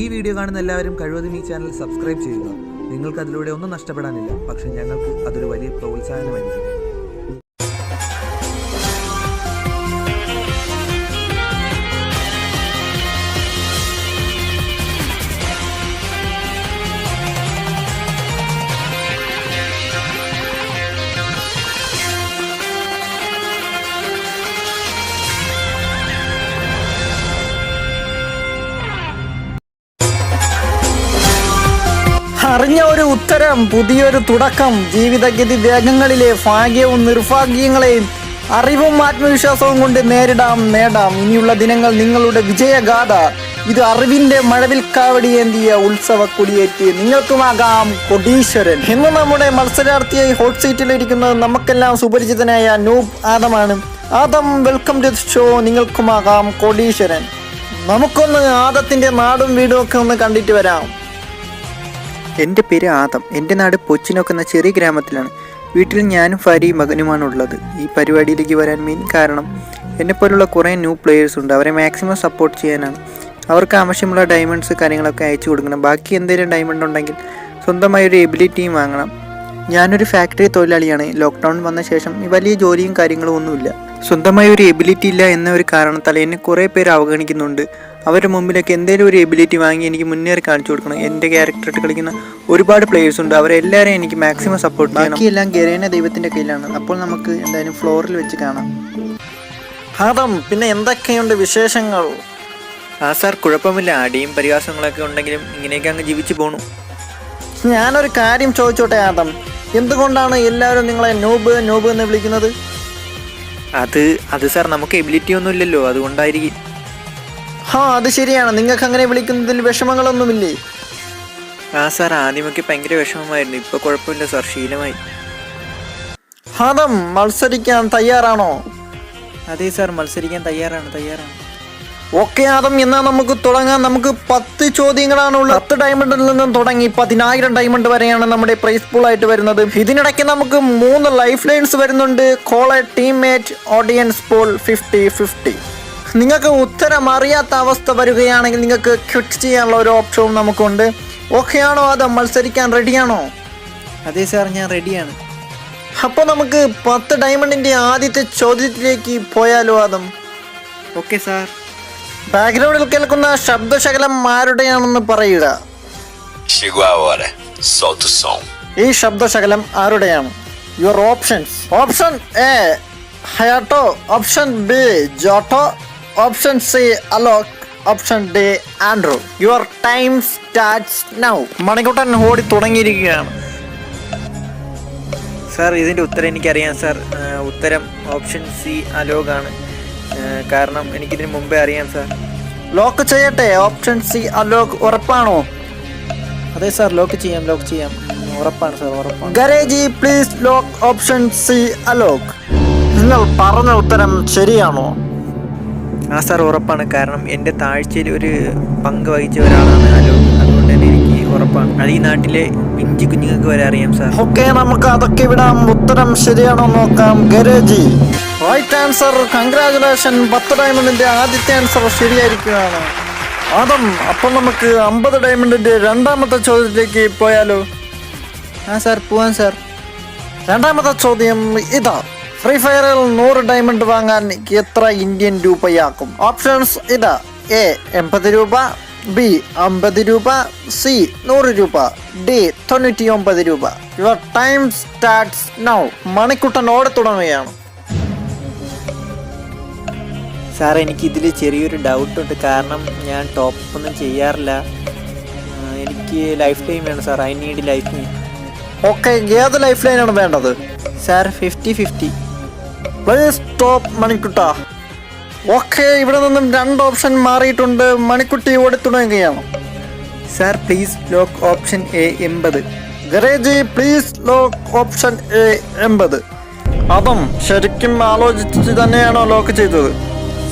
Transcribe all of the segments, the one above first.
ഈ വീഡിയോ കാണുന്ന എല്ലാവരും കഴിവതും ഈ ചാനൽ സബ്സ്ക്രൈബ് ചെയ്യുക. നിങ്ങൾക്ക് അതിലൂടെ ഒന്നും നഷ്ടപ്പെടാനില്ല. പക്ഷെ ഞങ്ങൾക്ക് അതൊരു വലിയ പ്രോത്സാഹനമായിരിക്കും. അറിഞ്ഞ ഒരു ഉത്തരം പുതിയൊരു തുടക്കം ജീവിതഗതി വേഗങ്ങളിലെ ഭാഗ്യവും നിർഭാഗ്യങ്ങളെയും അറിവും ആത്മവിശ്വാസവും കൊണ്ട് നേരിടാം നേടാം. ഇനിയുള്ള ദിനങ്ങൾ നിങ്ങളുടെ വിജയഗാഥ. ഇത് അറിവിന്റെ മഴവിൽ കാവടിയേന്തിയ ഉത്സവ കൊടിയേറ്റ് നിങ്ങൾക്കുമാകാം കൊടീശ്വരൻ. ഇന്ന് നമ്മുടെ മത്സരാർത്ഥിയായി ഹോട്ട് സീറ്റിൽ ഇരിക്കുന്നത് നമുക്കെല്ലാം സുപരിചിതനായ നൂബ് ആദമാണ്. ആദം വെൽക്കം ടു ഷോ നിങ്ങൾക്കുമാകാം കൊടീശ്വരൻ. നമുക്കൊന്ന് ആദത്തിന്റെ നാടും വീടും ഒക്കെ ഒന്ന് കണ്ടിട്ട് വരാം. എന്റെ പേര് ആദം. എന്റെ നാട് പൊച്ചിനോക്ക് എന്ന ചെറിയ ഗ്രാമത്തിലാണ്. വീട്ടിൽ ഞാനും ഭാര്യയും മകനുമാണ് ഉള്ളത്. ഈ പരിപാടിയിലേക്ക് വരാൻ മെയിൻ കാരണം എന്നെപ്പോലുള്ള കുറേ ന്യൂ പ്ലെയേഴ്സ് ഉണ്ട്. അവരെ മാക്സിമം സപ്പോർട്ട് ചെയ്യാനാണ്. അവർക്ക് ആവശ്യമുള്ള ഡയമണ്ട്സ് കാര്യങ്ങളൊക്കെ അയച്ചു കൊടുക്കണം. ബാക്കി എന്തെങ്കിലും ഡയമണ്ട് ഉണ്ടെങ്കിൽ സ്വന്തമായി ഒരു എബിലിറ്റിയും വാങ്ങണം. ഞാനൊരു ഫാക്ടറി തൊഴിലാളിയാണ്. ലോക്ക്ഡൗൺ വന്ന ശേഷം വലിയ ജോലിയും കാര്യങ്ങളും ഒന്നുമില്ല. സ്വന്തമായി ഒരു എബിലിറ്റി ഇല്ല എന്ന ഒരു കാരണത്താൽ എന്നെ കുറേ പേര് അവഗണിക്കുന്നുണ്ട്. അവരുടെ മുമ്പിലൊക്കെ എന്തെങ്കിലും ഒരു എബിലിറ്റി വാങ്ങി എനിക്ക് മുന്നേറി കാണിച്ചു കൊടുക്കണം. എന്റെ ക്യാരക്ടറിട്ട് കളിക്കുന്ന ഒരുപാട് പ്ലേയേഴ്സ് ഉണ്ട്. അവരെല്ലാവരെയും എനിക്ക് മാക്സിമം സപ്പോർട്ട് ചെയ്യണം. ബാക്കിയെല്ലാം ഗരേന ദൈവത്തിന്റെ കയ്യിലാണ്. അപ്പോൾ നമുക്ക് എന്തായാലും ഫ്ലോറിൽ വെച്ച് കാണാം. ഹാദം പിന്നെ എന്തൊക്കെയുണ്ട് വിശേഷങ്ങൾ? ആ സാർ കുഴപ്പമില്ല. അടിയും പരിഹാസങ്ങളൊക്കെ ഉണ്ടെങ്കിലും ഇങ്ങനെയൊക്കെ അങ്ങ് ജീവിച്ചു പോണു. ഞാനൊരു കാര്യം ചോദിച്ചോട്ടെ ആദം? എന്തുകൊണ്ടാണ് എല്ലാവരും നിങ്ങളെ നൂബ് നൂബ് എന്ന് വിളിക്കുന്നത്? അത് അത് സാർ നമുക്ക് എബിലിറ്റി ഒന്നും ഇല്ലല്ലോ അതുകൊണ്ടായിരിക്കും. ഹാ അത് ശരിയാണ്. നിങ്ങൾക്ക് അങ്ങനെ വിളിക്കുന്നതിൽ വിഷമങ്ങളൊന്നുമില്ലേ? ആ സാർ ആദ്യമൊക്കെ ഭയങ്കര വിഷമമായിരുന്നു. ഇപ്പൊ കുഴപ്പമില്ല സാർ ശീലമായി. ഹാദം മത്സരിക്കാൻ തയ്യാറാണോ? അതെ സാർ മത്സരിക്കാൻ തയ്യാറാണ് തയ്യാറാണ്. ഓക്കെ ആദം എന്നാ നമുക്ക് തുടങ്ങാം. നമുക്ക് പത്ത് ചോദ്യങ്ങളാണ് ഉള്ളത് പത്ത് ഡയമണ്ടിൽ നിന്നും തുടങ്ങി പതിനായിരം ഡയമണ്ട് വരെയാണ് നമ്മുടെ പ്രൈസ് പൂൾ ആയിട്ട് വരുന്നത്. ഇതിനിടയ്ക്ക് നമുക്ക് മൂന്ന് ലൈഫ് ലൈൻസ് വരുന്നുണ്ട്. Caller teammate audience poll fifty fifty നിങ്ങൾക്ക് ഉത്തരം അറിയാത്ത അവസ്ഥ വരികയാണെങ്കിൽ നിങ്ങൾക്ക് ക്വിറ്റ് ചെയ്യാനുള്ള ഒരു ഓപ്ഷനും നമുക്കുണ്ട്. ഓക്കെ ആണോ ആദം? മത്സരിക്കാൻ റെഡിയാണോ അതെ സാർ ഞാൻ റെഡിയാണ് അപ്പോൾ നമുക്ക് പത്ത് ഡയമണ്ടിന്റെ ആദ്യത്തെ ചോദ്യത്തിലേക്ക് പോയാലോ ആദം? ഓക്കെ സാർ ബാക്ക്ഗ്രൗണ്ടിൽ കേൾക്കുന്ന ശബ്ദശകലം ആരുടെയാണെന്ന് പറയുക. ഈ ശബ്ദശകലം ആരുടെയാണ്? Your options option A Hayato option B Joto option C Alok option D Andrew your time starts now Manikuttan ഓടി തുടങ്ങിയിരിക്കുകയാണ്. സാർ ഇതിന്റെ ഉത്തരം എനിക്കറിയാം സാർ ഉത്തരം ഓപ്ഷൻ സി അലോകാണ് ആ, കാരണം എനിക്കിതിന് മുമ്പേ അറിയാം സാർ ലോക്ക് ചെയ്യട്ടെ? ഓപ്ഷൻ സി അലോക്ക് ഉറപ്പാണോ? അതെ സാർ ലോക്ക് ചെയ്യാം ലോക്ക് ചെയ്യാം. ഉറപ്പാണ് സാർ ഉറപ്പാണ്. ഗരേജി please lock option C Alok നിങ്ങൾ പറഞ്ഞ ഉത്തരം ശരിയാണോ? ആ സാർ ഉറപ്പാണ്. കാരണം എന്റെ താഴ്ചയിൽ ഒരു പങ്ക് വഹിച്ച ഒരാളാണ് അലോക് അതുകൊണ്ട് തന്നെ എനിക്ക് ഉറപ്പാണ്. അത് ഈ നാട്ടിലെ പിഞ്ചി കുഞ്ഞുങ്ങൾക്ക് വരെ അറിയാം സാർ ഓക്കെ നമുക്ക് അതൊക്കെ വിടാം. ഉത്തരം ശരിയാണോ നോക്കാം. ഗരേജി. റൈറ്റ് ആൻസർ കൺഗ്രാചുലേഷൻ പത്ത് ഡയമണ്ടിന്റെ ആദ്യത്തെ ആൻസർ ശരിയായിരിക്കുകയാണ്. ആദം അപ്പോൾ നമുക്ക് അമ്പത് ഡയമണ്ടിന്റെ രണ്ടാമത്തെ ചോദ്യത്തിലേക്ക് പോയാലോ? ആ സാർ പോവാൻ സാർ രണ്ടാമത്തെ ചോദ്യം ഇതാ. ഫ്രീ ഫയറിൽ നൂറ് ഡയമണ്ട് വാങ്ങാൻ എത്ര ഇന്ത്യൻ രൂപയാക്കും? ഓപ്ഷൻസ് ഇതാ. എ എൺപത് രൂപ. ബി അമ്പത് രൂപ സി നൂറ് രൂപ ഡി തൊണ്ണൂറ്റി ഒമ്പത് രൂപ. Your time starts now Manikuttan ഓടെ തുടങ്ങുകയാണ് സാർ എനിക്ക് ഇതിൽ ചെറിയൊരു ഡൗട്ടുണ്ട്. കാരണം ഞാൻ ടോപ്പ് ഒന്നും ചെയ്യാറില്ല എനിക്ക് ലൈഫ് ടൈം വേണം sir I need life time. Okay ഏത് ലൈഫ് ലൈനാണ് വേണ്ടത്? Sir fifty fifty. Please stop മണിക്കുട്ട. Okay ഇവിടെ നിന്നും രണ്ട് ഓപ്ഷൻ മാറിയിട്ടുണ്ട്. മണിക്കുട്ടി ഓടി തുടങ്ങുകയാണ് sir please lock option A എൺപത്. ഗരേജി പ്ലീസ് ലോക്ക് ഓപ്ഷൻ എ എൺപത്. അതും ശരിക്കും ആലോചിച്ച് തന്നെയാണോ ലോക്ക് ചെയ്തത്?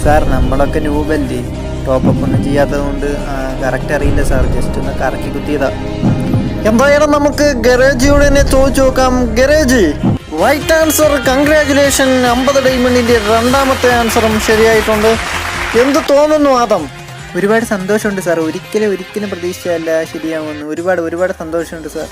സാർ നമ്മളൊക്കെ ന്യൂബല്ലേ. ടോപ്പപ്പ് ഒന്നും ചെയ്യാത്തത് കൊണ്ട് കറക്റ്റ് അറിയില്ല സാർ. ജസ്റ്റ് ഒന്ന് കറക്കി കുത്തിയതാ. എന്തായാലും നമുക്ക് ഗരേജിയോട് തന്നെ ചോദിച്ചു നോക്കാം. ഗരേജി റൈറ്റ് ആൻസർ കൺഗ്രാചുലേഷൻ അമ്പത് ഡയമണ്ടിന്റെ രണ്ടാമത്തെ ആൻസറും ശരിയായിട്ടുണ്ട്. എന്ത് തോന്നുന്നു ആദം? ഒരുപാട് സന്തോഷമുണ്ട് സാർ ഒരിക്കലും ഒരിക്കലും പ്രതീക്ഷിച്ചല്ല ശരിയാവുമെന്ന്. ഒരുപാട് ഒരുപാട് സന്തോഷമുണ്ട് സാർ